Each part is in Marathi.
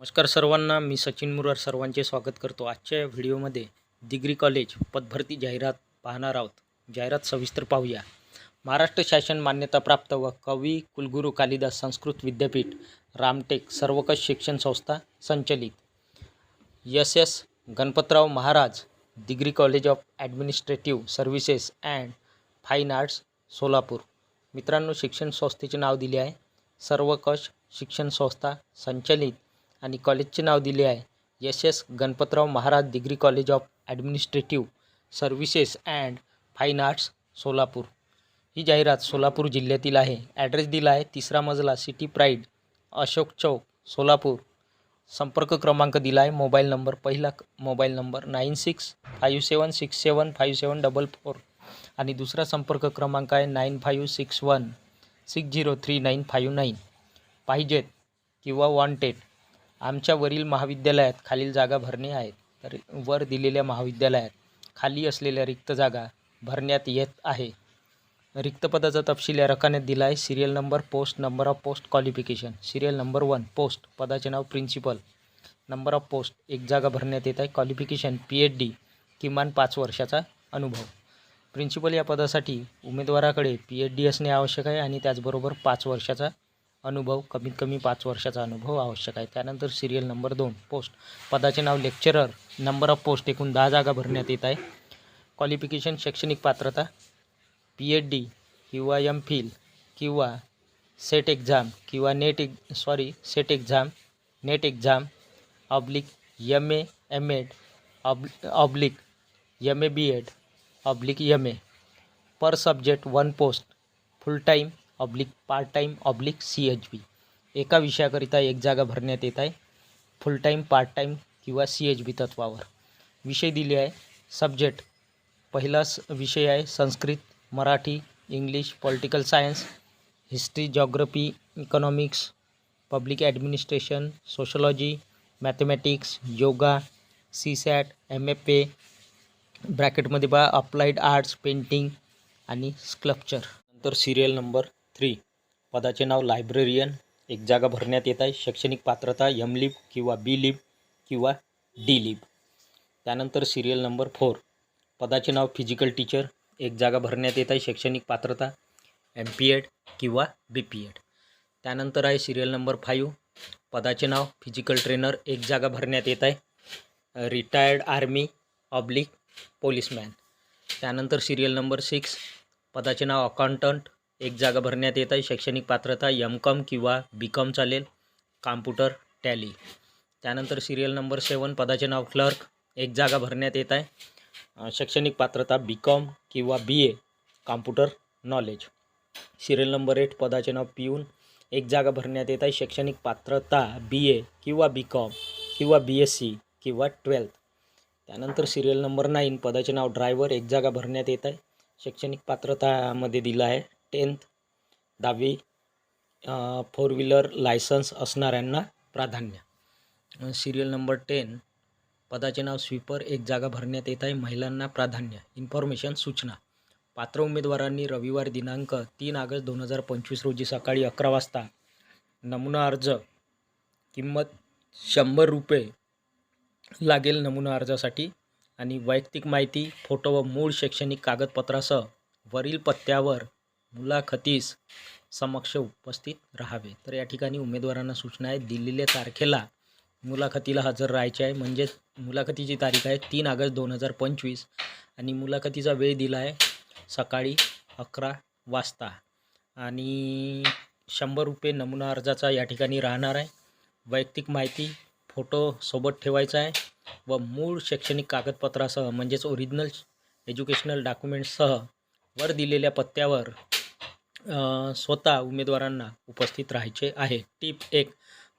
नमस्कार सर्वांना मी सचिन मुरार सर्वांचे स्वागत करतो आजच्या या व्हिडिओमध्ये. डिग्री कॉलेज पदभरती जाहिरात पाहणार आहोत. जाहिरात सविस्तर पाहूया. महाराष्ट्र शासन मान्यताप्राप्त व कवी कुलगुरू कालिदास संस्कृत विद्यापीठ रामटेक सर्वकष शिक्षण संस्था संचलित. S. S. Ganpatrao Maharaj degree college of administrative services and fine arts Solapur. मित्रांनो शिक्षण संस्थेचे नाव दिले आहे. सर्वकष शिक्षण संस्था संचलित आणि कॉलेजचे नाव दिले आहे. यश S Ganpatrao Maharaj degree college of administrative services and fine arts Solapur. ही जाहिरात सोलापूर जिल्ह्यातील आहे. ॲड्रेस दिला आहे तिसरा मजला सिटी प्राईड अशोक चौक सोलापूर. संपर्क क्रमांक दिला आहे. मोबाईल नंबर पहिला mobile number nine six five seven six seven five seven double four. आणि दुसरा संपर्क क्रमांक आहे nine five six one six zero three nine five nine. पाहिजेत किंवा वॉन्टेड. आमच्या वरील महाविद्यालयात खालील जागा भरणे आहेत. तर वर दिलेल्या महाविद्यालयात खाली असलेल्या रिक्त जागा भरण्यात येत आहे. रिक्त पदाचा तपशील या रकान्यात दिला आहे serial number post number of post qualification. Serial number one post पदाचे नाव प्रिन्सिपल. नंबर ऑफ पोस्ट एक जागा भरण्यात येत आहे. क्वालिफिकेशन पी एच डी किमान पाच वर्षाचा अनुभव. प्रिन्सिपल या पदासाठी उमेदवाराकडे पी एच डी असणे आवश्यक आहे आणि त्याचबरोबर पाच वर्षाचा अनुभव कमीत कमी पाच वर्षाचा अनुभव आवश्यक आहे. त्यानंतर सिरियल नंबर दोन पोस्ट पदाचे नाव लेक्चरर नंबर ऑफ पोस्ट एकूण दहा जागा भरण्यात येत आहे. क्वालिफिकेशन शैक्षणिक पात्रता पी एच डी किंवा एम फिल किंवा सेट एक्झाम किंवा नेट एक sorry SET exam NET exam oblique M A M ed ob oblique M A B ed oblique M A per subject one post full time oblique part time oblique C H B एका विषयाकरिता एक जागा भरण्यात येत आहे. फुल टाईम पार्ट टाईम किंवा सी एच बी तत्वावर. विषय दिले आहे. सब्जेक्ट पहिला स विषय आहे Sanskrit Marathi English political science history geography economics public administration sociology mathematics yoga C sat M F A ब्रॅकेटमध्ये बा अप्लाइड आर्ट्स पेंटिंग आणि स्क्लप्चर नंतर सिरियल नंबर थ्री पदाचे नाव लायब्ररियन. एक जागा भरण्यात येत आहे. शैक्षणिक पात्रता यम लिब किंवा बी लिब किंवा डी लिब त्यानंतर सिरियल नंबर फोर पदाचे नाव फिजिकल टीचर एक जागा भरण्यात येत आहे. शैक्षणिक पात्रता एम पी एड किंवा बी पी एड त्यानंतर आहे सिरियल नंबर फाईव्ह पदाचे नाव फिजिकल ट्रेनर एक जागा भरण्यात येत आहे. रिटायर्ड आर्मी ऑब्लिक पोलिसमॅन त्यानंतर सिरियल नंबर सिक्स पदाचे नाव अकाउंटंट एक जागा भरण्यात येत आहे. शैक्षणिक पात्रता एम कॉम किंवा बी कॉम चालेल. कॉम्प्युटर टॅली त्यानंतर सिरियल नंबर सेवन पदाचे नाव क्लर्क एक जागा भरण्यात येत आहे. शैक्षणिक पात्रता बी कॉम किंवा B A computer knowledge serial number eight पदाचे नाव पिऊन. एक जागा भरण्यात येत आहे. शैक्षणिक पात्रता बी ए किंवा बी कॉम किंवा बी एस सी किंवा ट्वेल्थ त्यानंतर सिरियल नंबर नाईन पदाचे नाव ड्रायव्हर एक जागा भरण्यात येत आहे. शैक्षणिक पात्रतामध्ये दिलं आहे. टेन्थ दहावी फोर व्हीलर लायसन्स असणाऱ्यांना प्राधान्य. सिरियल नंबर टेन पदाचे नाव स्वीपर एक जागा भरण्यात येत आहे महिलांना प्राधान्य. इन्फॉर्मेशन सूचना. पात्र उमेदवारांनी रविवार दिनांक तीन ऑगस्ट दोन हजार पंचवीस रोजी सकाळी अकरा वाजता नमुना अर्ज किंमत शंभर रुपये लागेल नमुना अर्जासाठी आणि वैयक्तिक माहिती फोटो व मूळ शैक्षणिक कागदपत्रासह वरील पत्त्यावर मुलाखतीस समक्ष उपस्थित राहावे. तर या ठिकाणी उमेदवारांना सूचना आहे दिलेल्या तारखेला मुलाखतीला हजर राहायचे आहे. म्हणजेच मुलाखतीची तारीख आहे तीन ऑगस्ट दोन हजार पंचवीस आणि मुलाखतीचा वेळ दिला आहे सकाळी अकरा वाजता. आणि शंभर रुपये नमुना अर्जाचा या ठिकाणी राहणार आहे. वैयक्तिक माहिती फोटो सोबत ठेवायचा आहे व मूळ शैक्षणिक कागदपत्रासह म्हणजेच ओरिजिनल एज्युकेशनल डॉक्युमेंट्ससह वर दिलेल्या पत्त्यावर स्वतः उमेदवारांना उपस्थित राहायचे आहे. टीप एक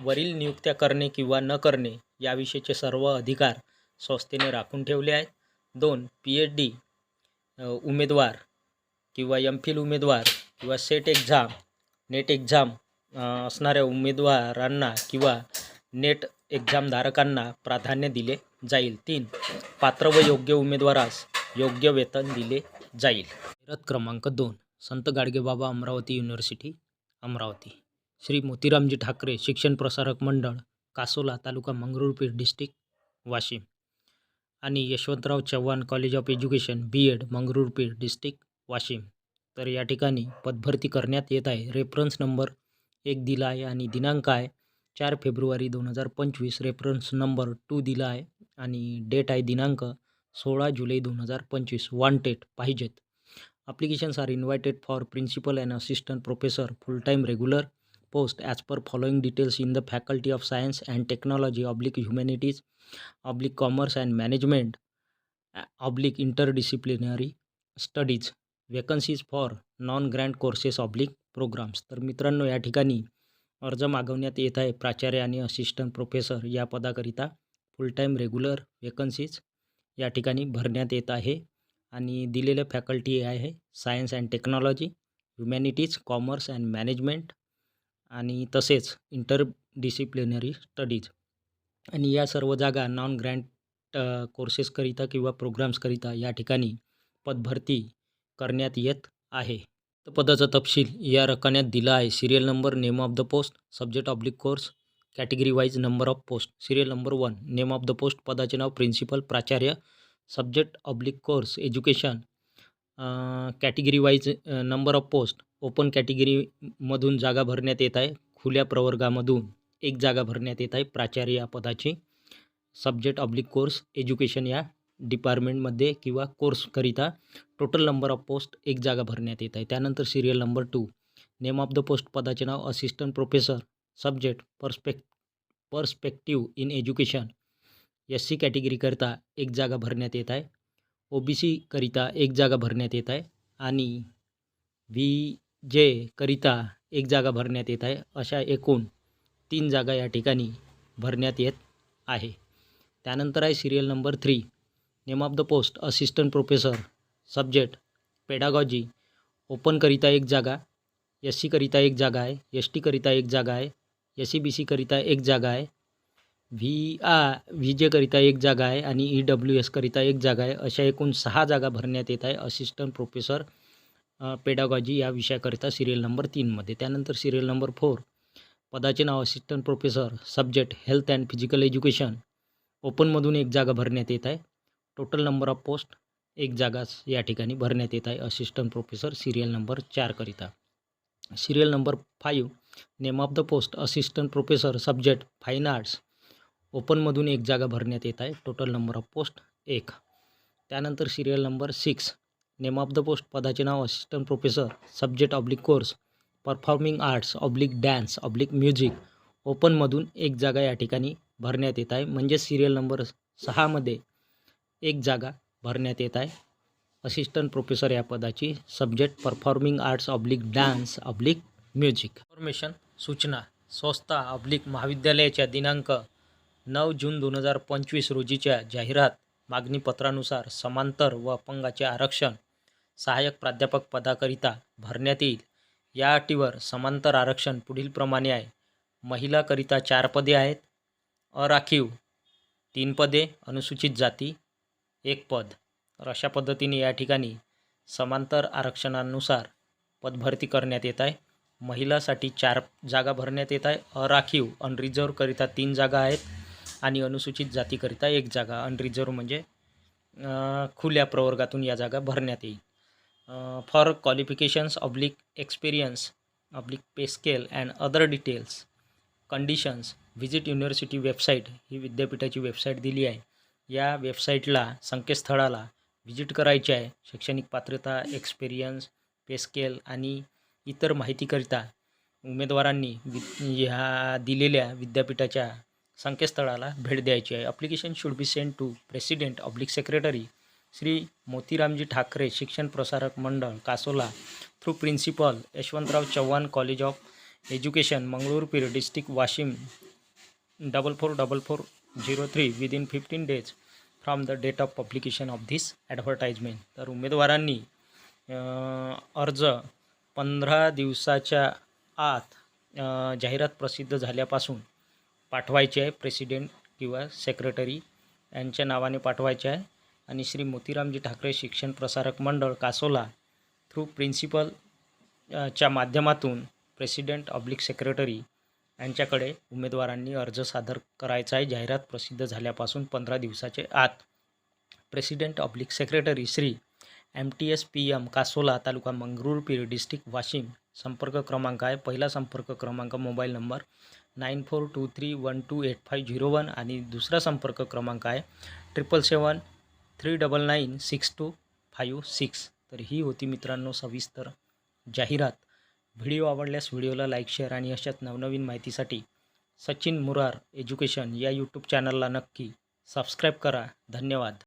वरील नियुक्त्या करणे किंवा न करणे याविषयीचे सर्व अधिकार संस्थेने राखून ठेवले आहेत. दोन पी एच डी उमेदवार किंवा एम फिल उमेदवार किंवा सेट एक्झाम नेट एक्झाम असणाऱ्या उमेदवारांना किंवा नेट एक्झामधारकांना प्राधान्य दिले जाईल. तीन पात्र व योग्य उमेदवारास योग्य वेतन दिले जाईल. रथ क्रमांक दोन संत गाडगेबाबा अमरावती युनिव्हर्सिटी अमरावती. श्री मोतीरामजी ठाकरे शिक्षण प्रसारक मंडळ कासोला तालुका मंगरुळपीर डिस्ट्रिक्ट वाशिम. आणि Yashwantrao Chavan college of education B ed Mangrulpir district Washim. तर या ठिकाणी पदभरती करण्यात येत आहे. रेफरन्स नंबर एक दिला आहे आणि दिनांक आहे चार फेब्रुवारी दोन हजार पंचवीस. रेफरन्स नंबर टू दिला आहे आणि डेट आहे दिनांक सोळा जुलै दोन हजार पंचवीस. वॉन्टेड पाहिजेत. Applications are invited for principal and assistant professor full-time regular post as per following details in the faculty of science and technology oblique humanities oblique commerce and management oblique interdisciplinary studies vacancies for non grant courses oblique programmes तर मित्रांनो या ठिकाणी अर्ज मागवण्यात येत आहे प्राचार्य आणि असिस्टंट प्रोफेसर या पदाकरिता फुल टाईम रेग्युलर वेकन्सीज या ठिकाणी भरण्यात येत आहे आणि दिलेलं फॅकल्टी आहे science and technology humanities commerce and management आणि तसेच इंटर डिसिप्लिनरी स्टडीज. आणि या सर्व जागा नॉन ग्रँट कोर्सेसकरिता किंवा प्रोग्राम्सकरिता या ठिकाणी पदभरती करण्यात येत आहे. तर पदाचा तपशील या रकान्यात दिला आहे. Serial number name of the post subject oblique course category wise number of post serial number one name of the post पदाचे नाव प्रिन्सिपल प्राचार्य subject oblique course education category wise number of post open कॅटेगरीमधून जागा भरण्यात येत आहे. खुल्या प्रवर्गामधून एक जागा भरण्यात येत आहे. प्राचार्य या पदाची. सब्जेक्ट ऑब्लिक कोर्स एज्युकेशन या डिपार्टमेंटमध्ये किंवा कोर्सकरिता टोटल नंबर ऑफ पोस्ट एक जागा भरण्यात येत आहे. त्यानंतर serial number two name of the post पदाचे नाव assistant professor subject perspect perspective in education S C कॅटेगरीकरिता एक जागा भरण्यात येत आहे. ओ बी सीकरिता एक जागा भरण्यात येत आहे. आणि व्ही जेकरिता एक जागा भरण्यात येत आहे. अशा एकूण तीन जागा या ठिकाणी भरण्यात येत आहे. त्यानंतर आहे serial number three name of the post assistant professor subject pedagogy ओपनकरिता एक जागा. एस सीकरिता एक जागा आहे. एस टीकरिता एक जागा आहे. एस सी बी सीकरिता एक जागा आहे. व्ही आ व्ही जेकरिता एक जागा आहे आणि ई डब्ल्यू एसकरिता एक जागा आहे. अशा एकूण सहा जागा भरण्यात येत आहे. असिस्टंट प्रोफेसर पेडागॉजी या विषयाकरिता सिरियल नंबर तीनमध्ये त्यानंतर सिरियल नंबर फोर पदाचे नाव assistant professor subject health and physical education. ओपनमधून एक जागा भरण्यात येत आहे. टोटल नंबर ऑफ पोस्ट एक जागाच या ठिकाणी भरण्यात येत आहे. Assistant professor serial number चारकरिता serial number five name of the post assistant professor subject fine arts. ओपनमधून एक जागा भरण्यात येत आहे. टोटल नंबर ऑफ पोस्ट एक. त्यानंतर serial number six name of the post पदाचे नाव assistant professor subject oblique course performing arts oblique dance oblique music ओपनमधून एक जागा या ठिकाणी भरण्यात येत आहे. म्हणजे सिरियल नंबर सहामध्ये एक जागा भरण्यात येत आहे. असिस्टंट प्रोफेसर या पदाची subject performing arts oblique dance oblique music information सूचना संस्था ऑब्लिक महाविद्यालयाच्या दिनांक नऊ जून दोन हजार पंचवीस रोजीच्या जाहिरात मागणीपत्रानुसार समांतर व अपंगाचे आरक्षण सहाय्यक प्राध्यापक पदाकरिता भरण्यात येईल. या अटीवर समांतर आरक्षण पुढीलप्रमाणे आहे. महिलाकरिता चार पदे आहेत. अराखीव तीन पदे अनुसूचित जाती एक पद. तर अशा पद्धतीने या ठिकाणी समांतर आरक्षणानुसार पदभरती करण्यात येत आहे. महिलासाठी चार जागा भरण्यात येत आहे. अराखीव अनरिझर्वकरिता तीन जागा आहेत. आणि अनुसूचित जातीकरिता एक जागा अनरिझर्व म्हणजे खुल्या प्रवर्गातून या जागा भरण्यात येईल. For qualifications oblique experience oblique pay scale and other details conditions visit university website ही विद्यापीठाची वेबसाईट दिली आहे. या वेबसाईटला संकेतस्थळाला व्हिजिट करायची आहे. शैक्षणिक पात्रता एक्सपिरियन्स पे स्केल आणि इतर माहितीकरिता उमेदवारांनी वि ह्या दिलेल्या विद्यापीठाच्या संकेतस्थळाला भेट द्यायची आहे. Application should be send to president oblique secretary Shri Motiramji Thakre Shikshan Prasarak Mandal Kasola through principal Yashwantrao Chavan college of education Mangrulpir district Washim double four double four zero three within fifteen days from the date of publication of this advertisement तर उमेदवारांनी अर्ज पंधरा दिवसाच्या आत जाहिरात प्रसिद्ध झाल्यापासून पाठवायचे आहे प्रेसिडेंट किंवा सेक्रेटरी यांच्या नावाने पाठवायचे आहे. आणि श्री मोतीरामजी ठाकरे शिक्षण प्रसारक मंडळ कासोला थ्रू प्रिन्सिपल च्या माध्यमातून प्रेसिडेंट ऑब्लिक सेक्रेटरी यांच्याकडे उमेदवारांनी अर्ज सादर करायचा आहे. जाहिरात प्रसिद्ध झाल्यापासून पंधरा दिवसाचे आत president oblique secretary Shri M T S P M Kasola taluka Mangrulpir district Washim संपर्क क्रमांक आहे. पहिला संपर्क क्रमांक mobile number nine four two three one two eight five zero one आणि दुसरा संपर्क क्रमांक आहे triple seven three double nine six two five six. तर ही होती मित्रांनो सविस्तर जाहिरात. व्हिडिओ आवडल्यास व्हिडिओला लाईक शेअर आणि अशाच नवनवीन माहितीसाठी सचिन मुरार एज्युकेशन या यूट्यूब चॅनलला नक्की सबस्क्राईब करा. धन्यवाद.